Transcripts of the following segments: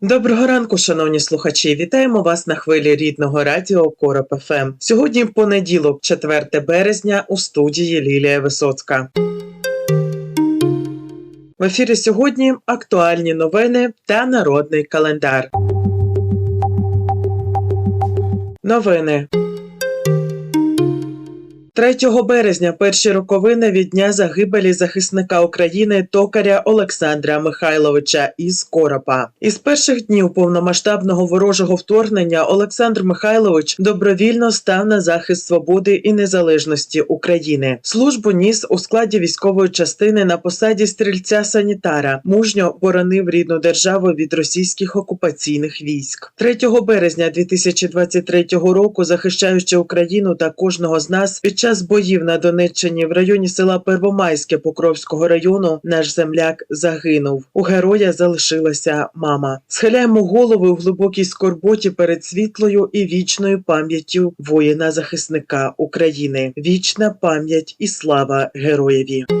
Доброго ранку, шановні слухачі. Вітаємо вас на хвилі рідного радіо Короб ФМ. Сьогодні понеділок, 4 березня, у студії Лілія Висоцька. В ефірі сьогодні актуальні новини та народний календар. Новини. 3 березня перші роковини від дня загибелі захисника України токаря Олександра Михайловича із Коропа. Із перших днів повномасштабного ворожого вторгнення Олександр Михайлович добровільно став на захист свободи і незалежності України. Службу ніс у складі військової частини на посаді стрільця санітара. Мужньо боронив рідну державу від російських окупаційних військ. 3 березня 2023 року, захищаючи Україну та кожного з нас під час час боїв на Донеччині в районі села Первомайське Покровського району наш земляк загинув. У героя залишилася мама. Схиляємо голови у глибокій скорботі перед світлою і вічною пам'яттю воїна-захисника України. Вічна пам'ять і слава героєві.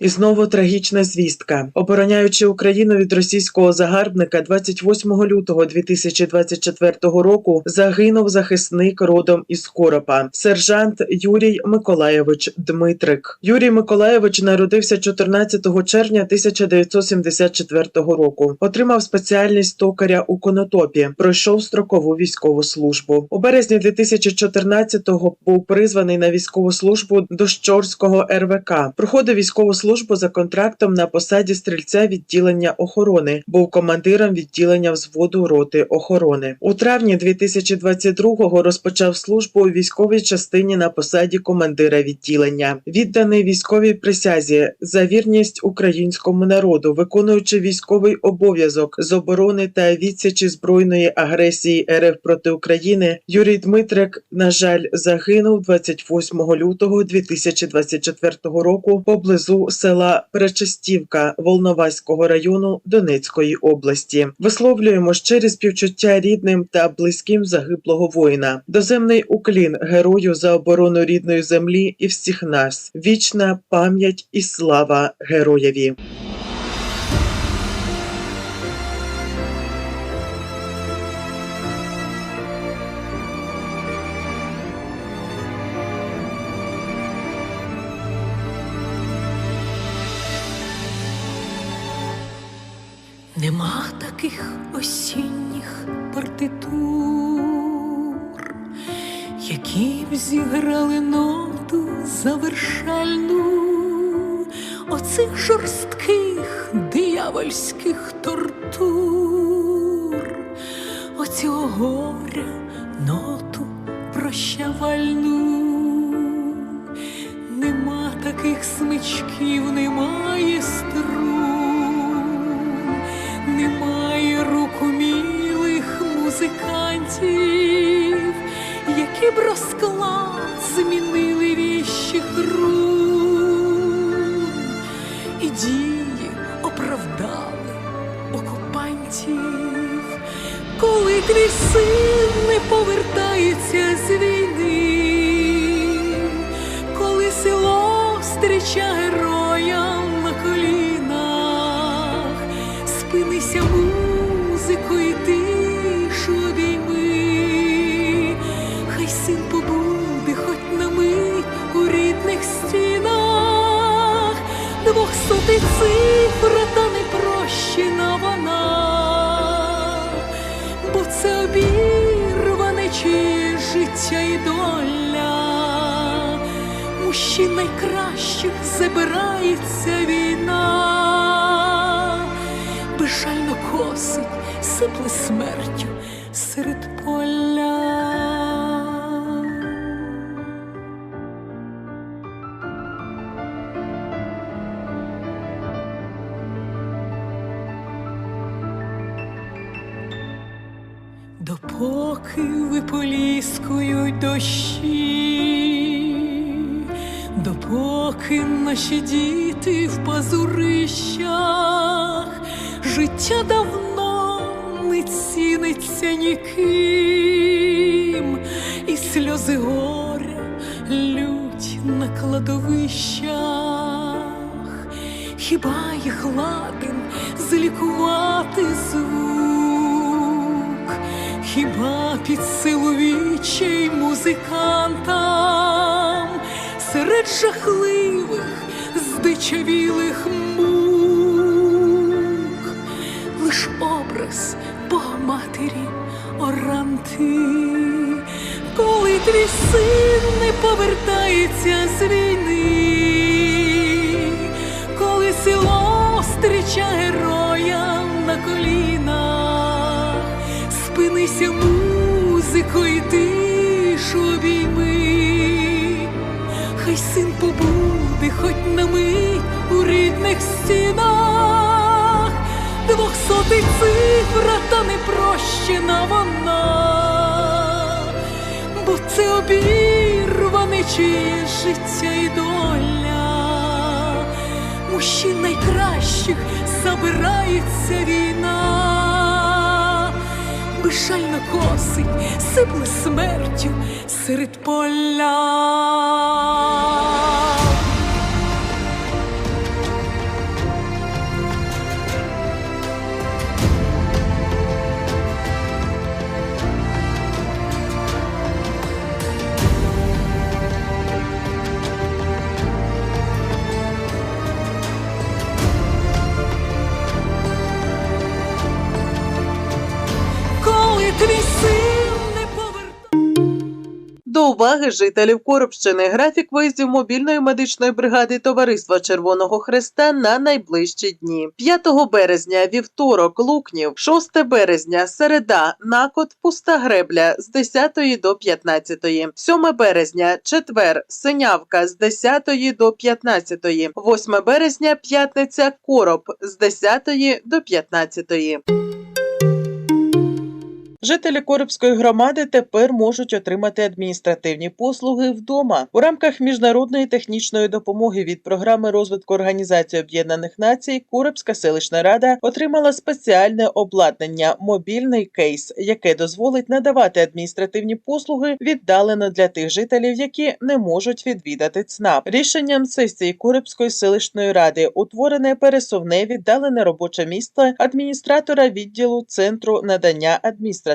І знову трагічна звістка. Обороняючи Україну від російського загарбника, 28 лютого 2024 року загинув захисник родом із Коропа, сержант Юрій Миколаєвич Дмитрик. Юрій Миколаєвич народився 14 червня 1974 року. Отримав спеціальність токаря у конотопі. Пройшов строкову військову службу. У березні 2014-го був призваний на військову службу до Щорського РВК. Проходив військову службу службу за контрактом на посаді стрільця відділення охорони. Був командиром відділення взводу роти охорони. У травні 2022-го розпочав службу у військовій частині на посаді командира відділення, відданий військовій присязі за вірність українському народу, виконуючи військовий обов'язок з оборони та відсічі збройної агресії РФ проти України. Юрій Дмитрик, на жаль, загинув 28 лютого 2024 року поблизу села Перечастівка Волноваського району Донецької області. Висловлюємо щирі співчуття рідним та близьким загиблого воїна. Доземний уклін герою за оборону рідної землі і всіх нас. Вічна пам'ять і слава героєві. Таких осінніх партитур, які б зіграли ноту завершальну оцих жорстких диявольських тортур, оцього горя ноту прощавальну, нема таких смичків, немає б розклад змінили віщих рун і дії оправдали окупантів, коли твій син не повертається з війни, коли село зустрічає героям на колінах спинися музикою, Мужчин найкращих забирається війна безжально косить, сипле смертю серед поля. роки виполіскують дощі, допоки наші діти в пазурищах, життя давно не ціниться ніким, і сльози горя лють на кладовищах. Хіба їх ладен злікувати звук, хіба під силу вічей музикантам серед жахливих, здичавілих мук, лиш образ Богоматері оранти, коли твій син не повертається з війни коли село стріча героя на колінах, спинися музико, і хай син побуде, хоч на мить у рідних стінах, двохсотий цифра, та не прощена вона, бо це обірване чиє життя і доля. Мужчин найкращих забирається війна, безжально косить, сипле смертю серед поля. Твій син. До уваги жителів Коробщини графік виїздів мобільної медичної бригади Товариства Червоного Хреста на найближчі дні. 5 березня вівторок Лукнів, 6 березня середа Накот Пуста Гребля з 10 до 15, 7 березня четвер Синявка з 10 до 15, 8 березня п'ятниця Короб з 10 до 15. Жителі Коробської громади тепер можуть отримати адміністративні послуги вдома у рамках міжнародної технічної допомоги від програми розвитку Організації Об'єднаних Націй. Коробська селищна рада отримала спеціальне обладнання мобільний кейс, яке дозволить надавати адміністративні послуги віддалено для тих жителів, які не можуть відвідати ЦНАП. Рішенням сесії Коробської селищної ради утворене пересувне віддалене робоче місце адміністратора відділу центру надання адміністративних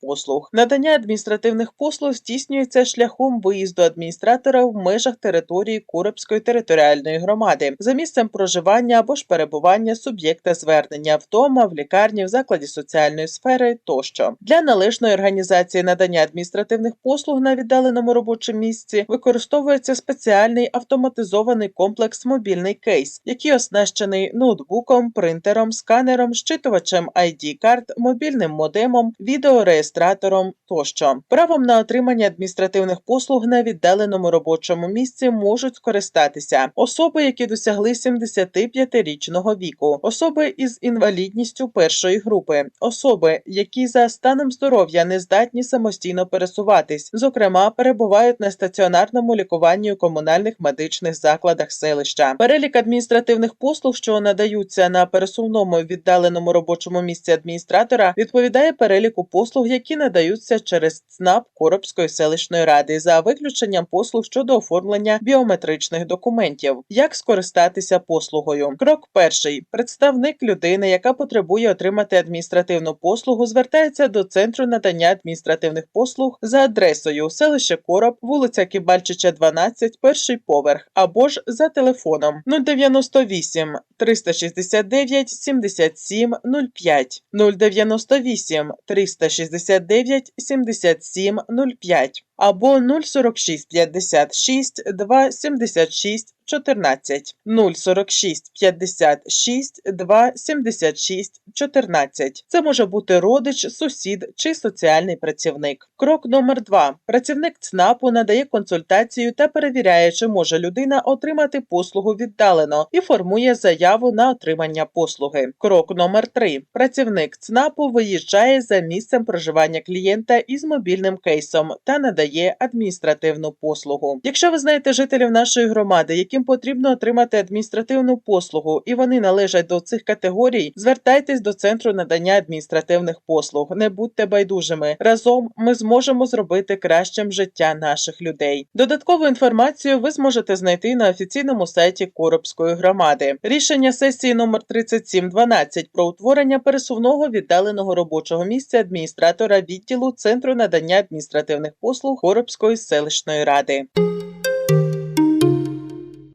послуг. Надання адміністративних послуг здійснюється шляхом виїзду адміністратора в межах території Коробської територіальної громади за місцем проживання або ж перебування суб'єкта звернення вдома, в лікарні, в закладі соціальної сфери тощо для належної організації надання адміністративних послуг на віддаленому робочому місці використовується спеціальний автоматизований комплекс мобільний кейс, який оснащений ноутбуком, принтером, сканером, щитувачем ID карт, мобільним модемом, відеореєстратором тощо. Правом на отримання адміністративних послуг на віддаленому робочому місці можуть скористатися особи, які досягли 75-річного віку, особи із інвалідністю першої групи, особи, які за станом здоров'я не здатні самостійно пересуватись, зокрема перебувають на стаціонарному лікуванні у комунальних медичних закладах селища. Перелік адміністративних послуг, що надаються на пересувному віддаленому робочому місці адміністратора, відповідає переліку послуг, які надаються через ЦНАП Коробської селищної ради, за виключенням послуг щодо оформлення біометричних документів. Як скористатися послугою? Крок перший: представник людини, яка потребує отримати адміністративну послугу, звертається до центру надання адміністративних послуг за адресою селище Короб, вулиця Кібальчича, 12, перший поверх, або ж за телефоном 098 369 77 05 098 369 77 05 або 046 56 2 76 14 046 56 2 76 14. Це може бути родич, сусід чи соціальний працівник. Крок номер 2. Працівник ЦНАПу надає консультацію та перевіряє, чи може людина отримати послугу віддалено і формує заяву на отримання послуги. Крок номер 3. Працівник ЦНАПу виїжджає за місцем проживання клієнта із мобільним кейсом та надає адміністративну послугу. Якщо ви знаєте жителів нашої громади, яким потрібно отримати адміністративну послугу, і вони належать до цих категорій, звертайтесь до центру надання адміністративних послуг. Не будьте байдужими. Разом ми зможемо зробити кращим життя наших людей. Додаткову інформацію ви зможете знайти на офіційному сайті Коробської громади. Рішення сесії номер 3712 про утворення пересувного віддаленого робочого місця адміністратора відділу Центру надання адміністративних послуг Коробської селищної ради.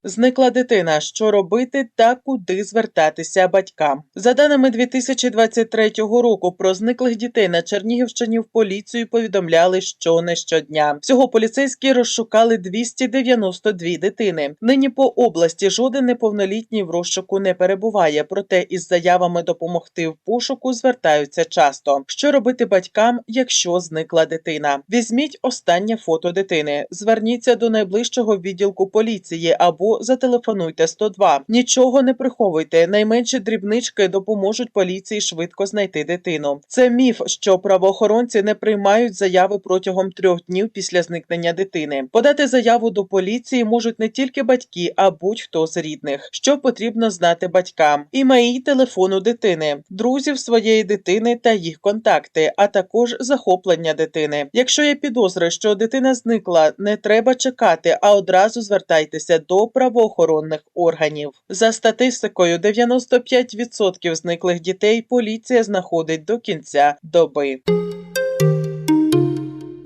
Зникла дитина. Що робити та куди звертатися батькам? За даними 2023 року, про зниклих дітей на Чернігівщині в поліцію повідомляли, що не щодня. Всього поліцейські розшукали 292 дитини. Нині по області жоден неповнолітній в розшуку не перебуває. Проте із заявами допомогти в пошуку звертаються часто. Що робити батькам, якщо зникла дитина? Візьміть останнє фото дитини. Зверніться до найближчого відділку поліції або зателефонуйте 102. Нічого не приховуйте. Найменші дрібнички допоможуть поліції швидко знайти дитину. Це міф, що правоохоронці не приймають заяви протягом трьох днів після зникнення дитини. Подати заяву до поліції можуть не тільки батьки, а будь-хто з рідних. Що потрібно знати батькам: імеї телефону дитини, друзів своєї дитини та їх контакти, а також захоплення дитини. Якщо є підозри, що дитина зникла, не треба чекати, а одразу звертайтеся до правоохоронних органів. За статистикою, 95% зниклих дітей поліція знаходить до кінця доби.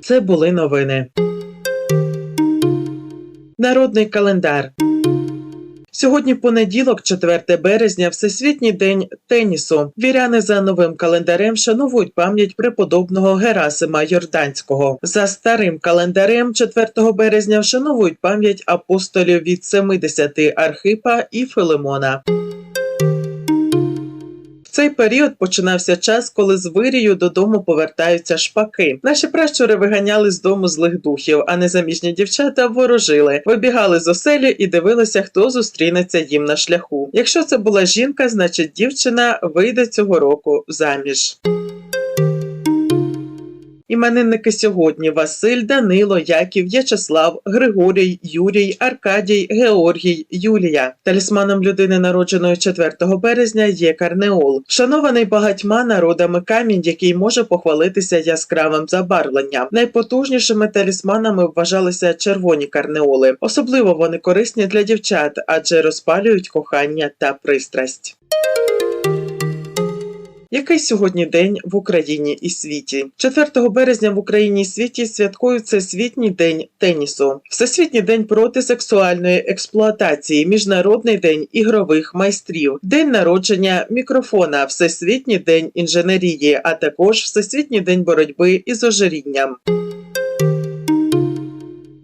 Це були новини. Народний календар. Сьогодні понеділок, 4 березня, Всесвітній день тенісу. Віряни за новим календарем вшановують пам'ять преподобного Герасима Йорданського. За старим календарем, 4 березня, вшановують пам'ять апостолів від 70 Архипа і Филимона. Цей період починався час, коли з вирію додому повертаються шпаки. Наші пращури виганяли з дому злих духів, а незаміжні дівчата ворожили, вибігали з оселі і дивилися, хто зустрінеться їм на шляху. Якщо це була жінка, значить дівчина вийде цього року заміж. Іменинники сьогодні Василь, Данило, Яків, В'ячеслав, Григорій, Юрій, Аркадій, Георгій, Юлія. Талісманом людини, народженої 4 березня, є карнеол, шанований багатьма народами камінь, який може похвалитися яскравим забарвленням. Найпотужнішими талісманами вважалися червоні карнеоли. Особливо вони корисні для дівчат, адже розпалюють кохання та пристрасть. Який сьогодні день в Україні і світі? 4 березня в Україні і світі святкується світній день тенісу, Всесвітній день проти сексуальної експлуатації, Міжнародний день ігрових майстрів, День народження мікрофона, Всесвітній день інженерії, а також Всесвітній день боротьби із ожирінням.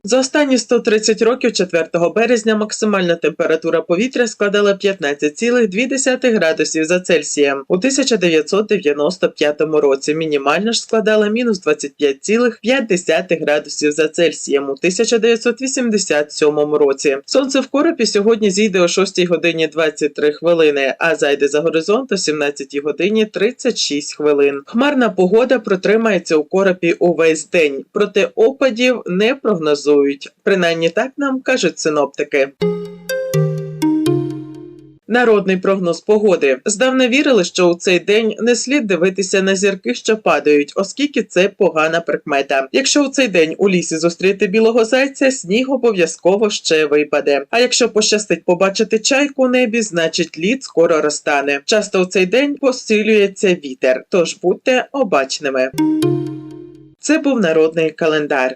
За останні 130 років 4 березня максимальна температура повітря складала 15,2 градусів за Цельсієм. У 1995 році мінімальна ж складала мінус 25,5 градусів за Цельсієм у 1987 році. Сонце в коропі сьогодні зійде о 6 годині 23 хвилини, а зайде за горизонт о 17 годині 36 хвилин. Хмарна погода протримається у коропі увесь день, проте опадів не прогнозують. Принаймні так нам кажуть синоптики. Народний прогноз погоди здавна вірили, що у цей день не слід дивитися на зірки, що падають, оскільки це погана прикмета. Якщо у цей день у лісі зустріти білого зайця, сніг обов'язково ще випаде. А якщо пощастить побачити чайку у небі, значить лід скоро розтане. Часто у цей день посилюється вітер, тож будьте обачними. Це був народний календар.